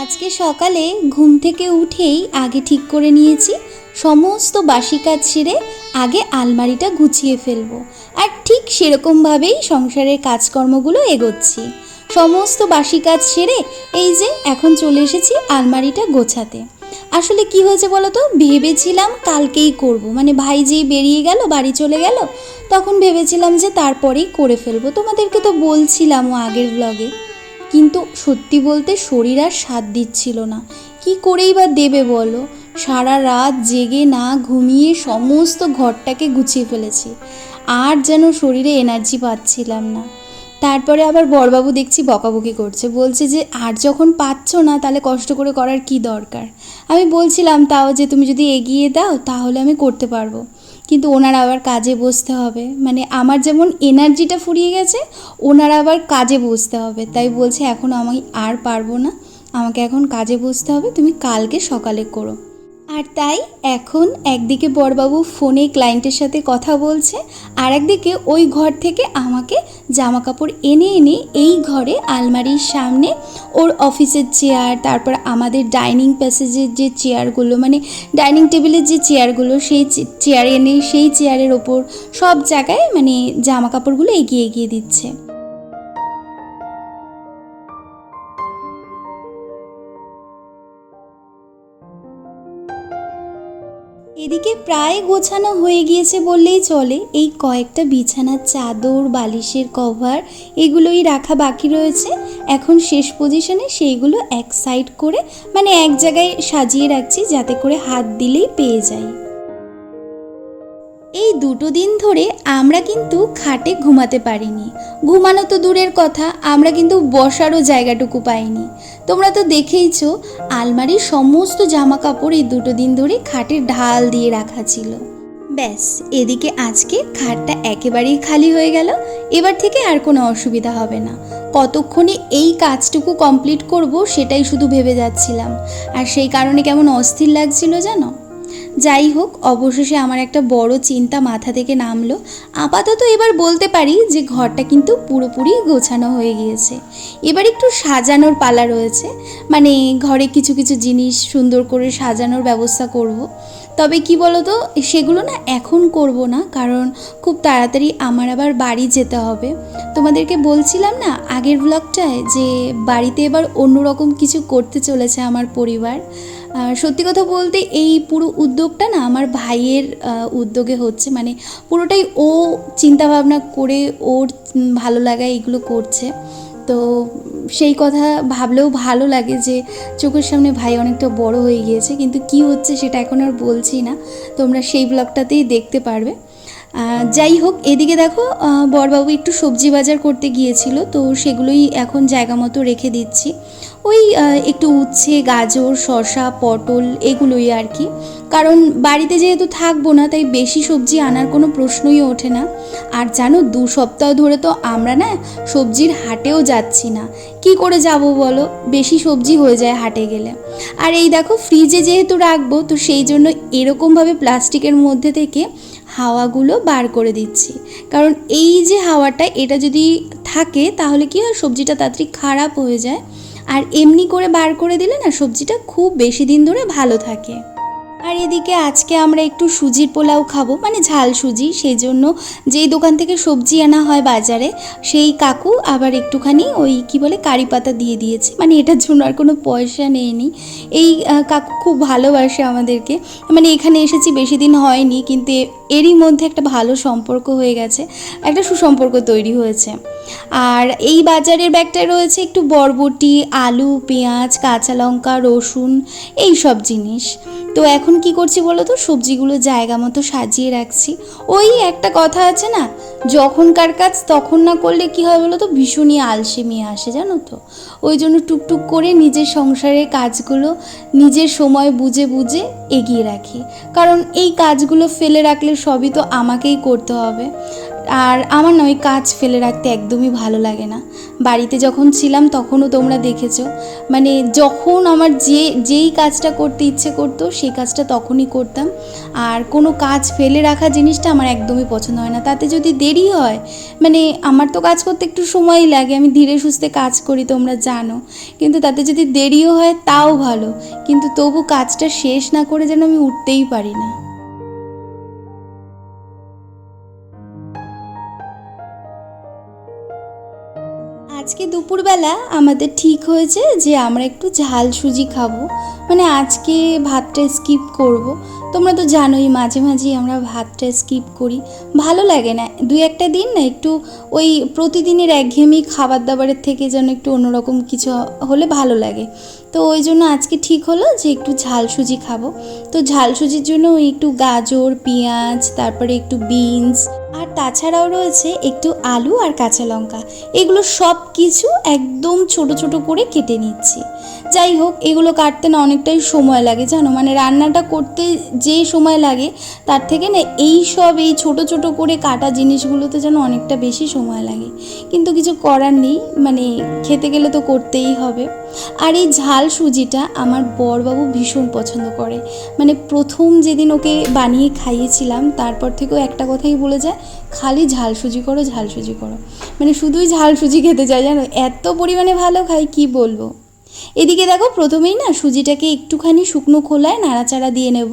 আজকে সকালে ঘুম থেকে উঠেই আগে ঠিক করে নিয়েছি, সমস্ত বাসি কাজ সেরে আগে আলমারিটা গুছিয়ে ফেলব। আর ঠিক সেরকমভাবেই সংসারের কাজকর্মগুলো এগোচ্ছি। সমস্ত বাসি কাজ সেরে এই যে এখন চলে এসেছি আলমারিটা গোছাতে। আসলে কি হয়েছে বলো তো ভেবেছিলাম কালকেই করব। মানে ভাই যেই বেরিয়ে গেল, বাড়ি চলে গেল, তখন ভেবেছিলাম যে তারপরেই করে ফেলব। তোমাদেরকে তো বলছিলাম ও আগের ব্লগে কিন্তু সত্যি বলতে শরীর আর সাথ দিচ্ছিল না। কি করেই বা দেবে বলো? সারা রাত জেগে না ঘুমিয়ে সমস্ত ঘরটাকে গুছিয়ে ফেলেছি। আর যেন শরীরে এনার্জি পাচ্ছিলাম না। তারপরে আবার বড়বাবু দেখছি বকাবকি করছে। বলছে যে, আর যখন পাচ্ছ না, তাহলে কষ্ট করে করার কি দরকার? আমি বলছিলাম, তাও যে তুমি যদি এগিয়ে দাও, তাহলে আমি করতে পারব। কিন্তু ওনার আবার কাজে বসতে হবে। মানে আমার যেমন এনার্জিটা ফুরিয়ে গেছে, ওনার আবার কাজে বসতে হবে। তাই বলছে, এখন আমি আর পারব না। আমাকে এখন কাজে বসতে হবে। তুমি কালকে সকালে করো। আর তাই এখন একদিকে বড়বাবু ফোনে ক্লায়েন্টের সাথে কথা বলছে আর একদিকে ওই ঘর থেকে আমাকে জামা কাপড় এনে এনে এই ঘরে আলমারির সামনে ওর অফিসের চেয়ার, তারপর আমাদের ডাইনিং প্যাসেজের যে চেয়ারগুলো মানে ডাইনিং টেবিলের যে চেয়ারগুলো, সেই চেয়ার এনে সেই চেয়ারের ওপর সব জায়গায় মানে জামা কাপড়গুলো এগিয়ে এগিয়ে দিচ্ছে। এদিকে প্রায় গোছানো হয়ে গিয়েছে বললেই চলে। এই কয়েকটা বিছানার চাদর, বালিশের কভার, এগুলোই রাখা বাকি রয়েছে। এখন শেষ পজিশনে সেইগুলো এক সাইড করে মানে এক জায়গায় সাজিয়ে রাখছি যাতে করে হাত দিলেই পেয়ে যাই। এই দুটো দিন ধরে আমরা কিন্তু খাটে ঘুমাতে পারিনি। ঘুমানো তো দূরের কথা, আমরা কিন্তু বসারও জায়গাটুকু পাইনি। তোমরা তো দেখেইছো, আলমারির সমস্ত জামা কাপড় এই দুটো দিন ধরে খাটের ঢাল দিয়ে রাখা ছিল। ব্যাস, এদিকে আজকে খাটটা একেবারেই খালি হয়ে গেল। এবার থেকে আর কোনো অসুবিধা হবে না। কতক্ষণে এই কাজটুকু কমপ্লিট করব সেটাই শুধু ভেবে যাচ্ছিলাম। আর সেই কারণে কেমন অস্থির লাগছিল জানো? যাই হোক, অবশেষে আমার একটা বড় চিন্তা মাথা থেকে নামলো। আপাতত এবার বলতে পারি যে ঘরটা কিন্তু পুরোপুরি গোছানো হয়ে গিয়েছে। এবার একটু সাজানোর পালা রয়েছে। মানে ঘরে কিছু কিছু জিনিস সুন্দর করে সাজানোর ব্যবস্থা করব। তবে কি বলতো, সেগুলো না এখন করব না, কারণ খুব তাড়াতাড়ি আমার আবার বাড়ি যেতে হবে। তোমাদেরকে বলছিলাম না আগের ব্লগটায় যে বাড়িতে এবার অন্যরকম কিছু করতে চলেছে আমার পরিবার। সত্যি কথা বলতে এই পুরো উদ্যোগটা না আমার ভাইয়ের উদ্যোগে হচ্ছে। মানে পুরোটাই ও চিন্তা ভাবনা করে ওর ভালো লাগা এগুলো করছে। তো সেই কথা ভাবলেও ভালো লাগে যে চোখের সামনে ভাই অনেকটা বড় হয়ে গিয়েছে। কিন্তু কি হচ্ছে সেটা এখন আর বলছি না। তোমরা সেই ব্লগটাতেই দেখতে পারবে। যাই হোক, এদিকে দেখো বরবাবু একটু সবজি বাজার করতে গিয়েছিল। তো সেগুলোই এখন জায়গা মতো রেখে দিচ্ছি। ওই একটু উচ্ছে, গাজর, শসা, পটল এগুলোই আর কি। কারণ বাড়িতে যেহেতু থাকব না, তাই বেশি সবজি আনার কোনো প্রশ্নই ওঠে না। আর জানো, দু সপ্তাহ ধরে তো আমরা না সবজির হাটেও যাচ্ছি না। কি করে যাব বলো? বেশি সবজি হয়ে যায় হাটে গেলে। আর এই দেখো ফ্রিজে যেহেতু রাখব, তো সেই জন্য এরকমভাবে প্লাস্টিকের মধ্যে থেকে হাওয়াগুলো বার করে দিচ্ছি। কারণ এই যে হাওয়াটা, এটা যদি থাকে, তাহলে কি হয়, সবজিটা তাড়াতাড়ি খারাপ হয়ে যায়। আর এমনি করে বার করে দিলে না সবজিটা খুব বেশি দিন ধরে ভালো থাকে। আর এদিকে আজকে আমরা একটু সুজির পোলাও খাব মানে ঝাল সুজি, সেই জন্য যেই দোকান থেকে সবজি আনা হয় বাজারে, সেই কাকু আবার একটুখানি ওই কি বলে কারি পাতা দিয়ে দিয়েছে মানে এটার জন্য আর কোনো পয়সা নেয়নি। এই কাকু খুব ভালোবাসে আমাদেরকে মানে এখানে এসেছি বেশি দিন হয়নি, কিন্তু এরই মধ্যে একটা ভালো সম্পর্ক হয়ে গেছে, একটা সুসম্পর্ক তৈরি হয়েছে। আর এই বাজারের ব্যাগটায় রয়েছে একটু বরবটি, আলু, পেঁয়াজ, কাঁচা লঙ্কা, রসুন, এই সব জিনিস। তো এখন কি করছি বলো তো? সবজিগুলো জায়গা মতো সাজিয়ে রাখছি। ওই একটা কথা আছে না যখনকার কাজ তখন না করলে কি হয় বলো তো? ভীষণই আলসেমি আসে, জানো তো? ওই জন্য টুকটুক করে নিজের সংসারের কাজগুলো নিজের সময় বুঝে বুঝে এগিয়ে রাখি। কারণ এই কাজগুলো ফেলে রাখলে সবই তো আমাকেই করতে হবে। আর আমার না ওই কাজ ফেলে রাখতে একদমই ভালো লাগে না। বাড়িতে যখন ছিলাম তখনও তোমরা দেখেছ। মানে যখন আমার যে, যেই কাজটা করতে ইচ্ছে করতো সেই কাজটা তখনই করতাম। আর কোনো কাজ ফেলে রাখা জিনিসটা আমার একদমই পছন্দ হয় না। তাতে যদি দেরি হয় মানে আমার তো কাজ করতে একটু সময়ই লাগে। আমি ধীরে সুস্থে কাজ করি, তোমরা জানো। কিন্তু তাতে যদি দেরিও হয় তাও ভালো। কিন্তু তবু কাজটা শেষ না করে যেন আমি উঠতেই পারি না। আজকে দুপুরবেলা আমাদের ঠিক হয়েছে যে আমরা একটু ঝাল সুজি খাব। মানে আজকে ভাতটা স্কিপ করব। তোমরা তো জানোই মাঝে মাঝে আমরা ভাতটা স্কিপ করি। ভালো লাগে না। দুই একটা দিন না একটু ওই প্রতিদিনের একঘেয়েমি খাবার দাবারের থেকে যেন একটু অন্যরকম কিছু হলে ভালো লাগে। তো ওই জন্য আজকে ঠিক হলো যে একটু ঝাল সুজি খাব। তো ঝাল সুজির জন্য ওই একটু গাজর, পেঁয়াজ, তারপরে একটু বিনস, আর তাছাড়াও রয়েছে একটু আলু আর কাঁচা লঙ্কা। এগুলো সব কিছু একদম ছোট ছোট করে কেটে নিচ্ছি। যাই হোক, এগুলো কাটতে না অনেকটাই সময় লাগে, জানো? মানে রান্নাটা করতে যে সময় লাগে, তার থেকে না এই সব, এই ছোট ছোট করে কাটা জিনিসগুলোতে যেন অনেকটা বেশি সময় লাগে। কিন্তু কিছু করার নেই মানে খেতে গেলে তো করতেই হবে। আর এই ঝাল সুজিটা আমার বরবাবু ভীষণ পছন্দ করে। মানে প্রথম যেদিন ওকে বানিয়ে খাইয়েছিলাম, তারপর থেকেও একটা কথাই বলে যায়, খালি ঝাল সুজি করো, ঝাল সুজি করো। মানে শুধুই ঝাল সুজি খেতে চায়, জানো? এত পরিমাণে ভালো খাই কি বলব? এদিকে দেখো, প্রথমেই না সুজিটাকে একটুখানি শুকনো খোলায় নাড়াচাড়া দিয়ে নেব,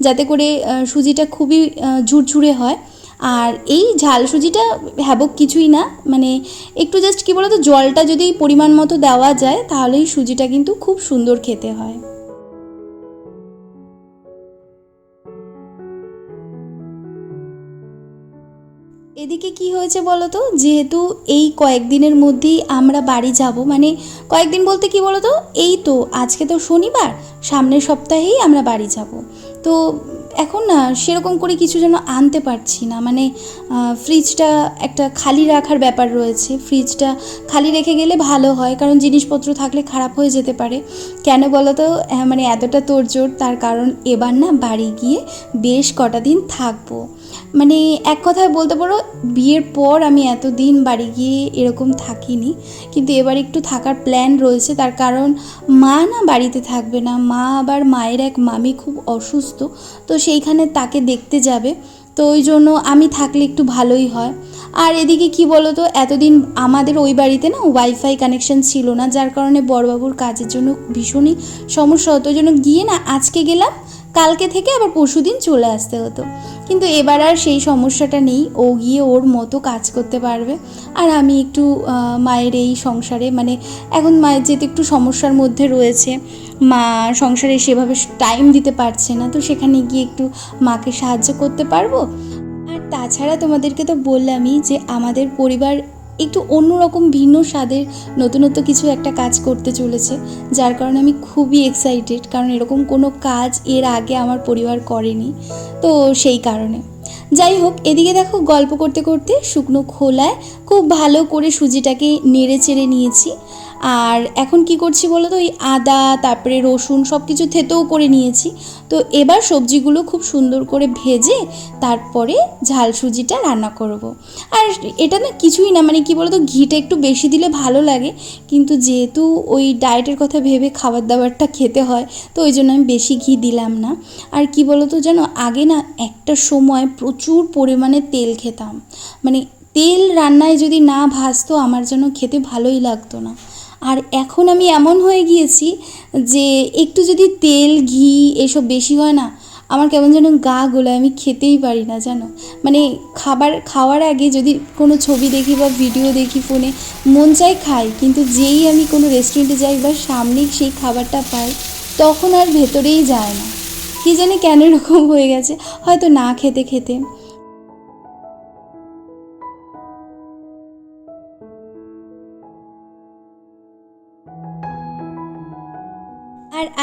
যাতে করে সুজিটা খুবই ঝুরঝুরে হয়। আর এই ঝাল সুজিটা হ্যাবক কিছুই না মানে একটু জাস্ট কী বলতো, জলটা যদি পরিমাণ মতো দেওয়া যায় তাহলেই সুজিটা কিন্তু খুব সুন্দর খেতে হয়। এদিকে কি হয়েছে বলো তো যেহেতু এই কয়েকদিনের মধ্যেই আমরা বাড়ি যাব মানে কয়েকদিন বলতে কি বলো তো এই তো আজকে তো শনিবার, সামনের সপ্তাহেই আমরা বাড়ি যাব। তো এখন না সেরকম করে কিছু যেন আনতে পারছি না। মানে ফ্রিজটা একটা খালি রাখার ব্যাপার রয়েছে। ফ্রিজটা খালি রেখে গেলে ভালো হয়, কারণ জিনিসপত্র থাকলে খারাপ হয়ে যেতে পারে। কেন বলো তো মানে এতটা তোড়জোড়, তার কারণ এবার না বাড়ি গিয়ে বেশ কটা দিন থাকব। মানে এক কথায় বলতে পারো, বিয়ের পর আমি এতদিন বাড়ি গিয়ে এরকম থাকিনি। কিন্তু এবার একটু থাকার প্ল্যান রয়েছে, তার কারণ মা না বাড়িতে থাকবে না। মা আবার মায়ের এক মামি খুব অসুস্থ, তো সেইখানে তাকে দেখতে যাবে। তো ওই জন্য আমি থাকলে একটু ভালোই হয়। আর এদিকে কি বলো তো এতদিন আমাদের ওই বাড়িতে না ওয়াইফাই কানেকশন ছিল না, যার কারণে বড়বাবুর কাজের জন্য ভীষণই সমস্যা হতো। ওই জন্য গিয়ে না আজকে গেলাম কালকে থেকে আবার পরশুদিন চলে আসতে হতো। কিন্তু এবার আর সেই সমস্যাটা নেই, ও গিয়ে ওর মতো কাজ করতে পারবে। আর আমি একটু মায়ের এই সংসারে মানে এখন মায়ের যেহেতু একটু সমস্যার মধ্যে রয়েছে, মা সংসারে সেভাবে টাইম দিতে পারছে না, তো সেখানে গিয়ে একটু মাকে সাহায্য করতে পারব? আর তাছাড়া তোমাদেরকে তো বললামই যে আমাদের পরিবার একটু অন্যরকম ভিন্ন স্বাদের নতুনত্ব কিছু একটা কাজ করতে চলেছে, যার কারণে আমি খুবই এক্সাইটেড কারণ এরকম কোনো কাজ এর আগে আমার পরিবার করেনি, তো সেই কারণে। যাই হোক, এদিকে দেখো গল্প করতে করতে শুকনো খোলায় খুব ভালো করে সুজিটাকে নেড়ে চেড়ে নিয়েছি। আর এখন কি করছি বলো তো? ওই আদা, তারপরে রসুন সব কিছু থেতেও করে নিয়েছি। তো এবার সবজিগুলো খুব সুন্দর করে ভেজে তারপরে ঝাল সুজিটা রান্না করব। আর এটা না কিছুই না মানে কি বলতো, ঘিটা একটু বেশি দিলে ভালো লাগে। কিন্তু যেহেতু ওই ডায়েটের কথা ভেবে খাবার দাবারটা খেতে হয়, তো ওই জন্য আমি বেশি ঘি দিলাম না। আর কি বলতো জানো, আগে না একটা সময় প্রচুর পরিমাণে তেল খেতাম। মানে তেল রান্নায় যদি না ভাজতো, আমার যেন খেতে ভালোই লাগতো না। আর এখন আমি এমন হয়ে গিয়েছি যে একটু যদি তেল, ঘি এসব বেশি হয় না, আমার কেমন যেন গা গোলায়, আমি খেতেই পারি না, জানো? মানে খাবার, খাওয়ার আগে যদি কোনো ছবি দেখি বা ভিডিও দেখি ফোনে মন চাই খাই, কিন্তু যেই আমি কোনো রেস্টুরেন্টে যাই বা সামনেই সেই খাবারটা পাই, তখন আর ভেতরেই যায় না। কী জানি কেন এরকম হয়ে গেছে, হয়তো না খেতে খেতে।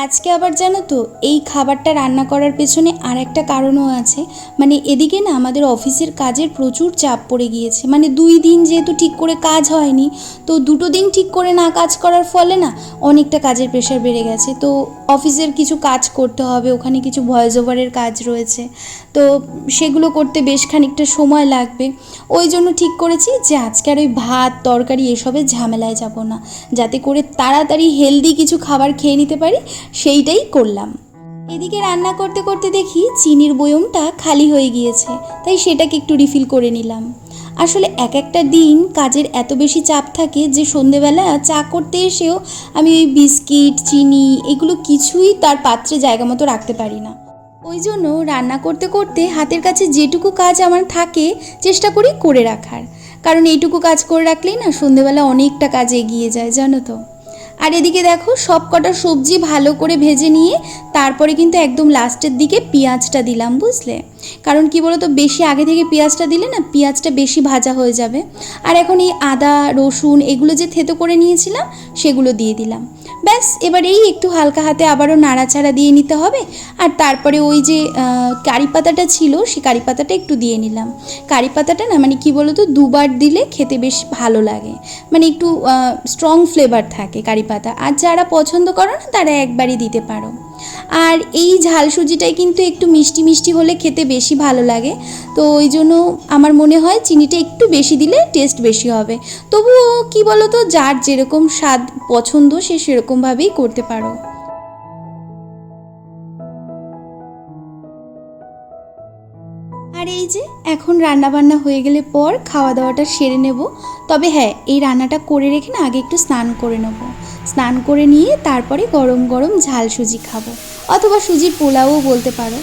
আজকে আবার জানো তো, এই খাবারটা রান্না করার পেছনে আর একটা কারণও আছে। মানে এদিকে না আমাদের অফিসের কাজের প্রচুর চাপ পড়ে গিয়েছে। মানে দুই দিন যেহেতু ঠিক করে কাজ হয়নি, তো দুটো দিন ঠিক করে না কাজ করার ফলে না অনেকটা কাজের প্রেশার বেড়ে গেছে। তো অফিসের কিছু কাজ করতে হবে, ওখানে কিছু ভয়েস ওভারের কাজ রয়েছে। তো সেগুলো করতে বেশ খানিকটা সময় লাগবে। ওই জন্য ঠিক করেছি যে আজকে আর ওই ভাত, তরকারি এসবের ঝামেলায় যাব না। যাতে করে তাড়াতাড়ি হেলদি কিছু খাবার খেয়ে নিতে পারি সেইটাই করলাম। এদিকে রান্না করতে করতে দেখি চিনির বয়মটা খালি হয়ে গিয়েছে, তাই সেটাকে একটু রিফিল করে নিলাম। আসলে এক একটা দিন কাজের এত বেশি চাপ থাকে যে সন্ধেবেলা চা করতে এসেও আমি ওই বিস্কিট, চিনি এগুলো কিছুই তার পাত্রে জায়গা মতো রাখতে পারি না। ওই জন্য রান্না করতে করতে হাতের কাছে যেটুকু কাজ আমার থাকে চেষ্টা করি করে রাখার। কারণ এইটুকু কাজ করে রাখলেই না সন্ধেবেলা অনেকটা কাজ এগিয়ে যায়, জানো তো? আর এদিকে দেখো সব কটা সবজি ভালো করে ভেজে নিয়ে তারপরে কিন্তু একদম লাস্টের দিকে পেঁয়াজটা দিলাম, বুঝলে? কারণ কি বলো তো বেশি আগে থেকে পেঁয়াজটা দিলে না পেঁয়াজটা বেশি ভাজা হয়ে যাবে। আর এখন এই আদা, রসুন এগুলো যে থেতো করে নিয়েছিলাম, সেগুলো দিয়ে দিলাম। ব্যাস, এবার এই একটু হালকা হাতে আবারও নাড়াচাড়া দিয়ে নিতে হবে। আর তারপরে ওই যে কারি পাতাটা ছিল সেই কারি পাতাটা একটু দিয়ে নিলাম। কারি পাতাটা না মানে কি বলো তো দুবার দিলে খেতে বেশ ভালো লাগে। মানে একটু স্ট্রং ফ্লেভার থাকে কারি পাতা। আর যারা পছন্দ করো না, তারা একবারই দিতে পারো। আর এই ঝাল সুজিটাই কিন্তু একটু মিষ্টি মিষ্টি হলে খেতে বেশি ভালো লাগে। তো ওই জন্য আমার মনে হয় চিনিটা একটু বেশি দিলে টেস্ট বেশি হবে। তবুও কি বলো তো যার যেরকম স্বাদ পছন্দ, সে সেরকমভাবেই করতে পারো। আর এই যে, এখন রান্না বান্না হয়ে গেলে পর খাওয়া দাওয়াটা সেরে নেব। তবে হ্যাঁ এই রান্নাটা করে রেখে না আগে একটু স্নান করে নেব। স্নান করে নিয়ে তারপরে গরম গরম ঝাল সুজি খাব। অথবা সুজির পোলাও বলতে পারো।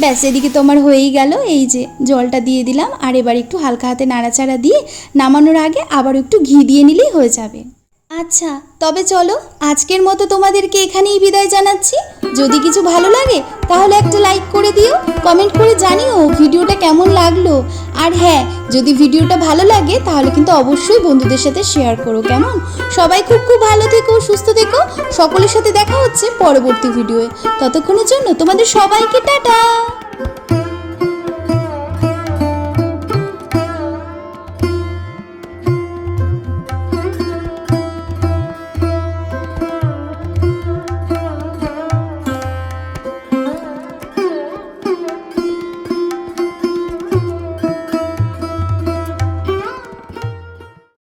ব্যাস, এদিকে তোমার হয়েই গেল। এই যে জলটা দিয়ে দিলাম, আর এবার একটু হালকা হাতে নাড়াচাড়া দিয়ে নামানোর আগে আবার একটু ঘি দিয়ে নিলেই হয়ে যাবে। আচ্ছা তবে চলো, আজকের মতো তোমাদেরকে এখানেই বিদায় জানাচ্ছি। যদি কিছু ভালো লাগে, তাহলে একটা লাইক করে দিও কমেন্ট করে জানিও ভিডিওটা কেমন লাগল। আর হ্যাঁ যদি ভিডিওটা ভালো লাগে, তাহলে কিন্তু অবশ্যই বন্ধুদের সাথে শেয়ার করো, কেমন? সবাই খুব খুব ভালো থেকো, সুস্থ থেকো, সকলের সাথে দেখা হচ্ছে পরবর্তী ভিডিওয়ে ততক্ষণের জন্য তোমাদের সবাইকে টাটা!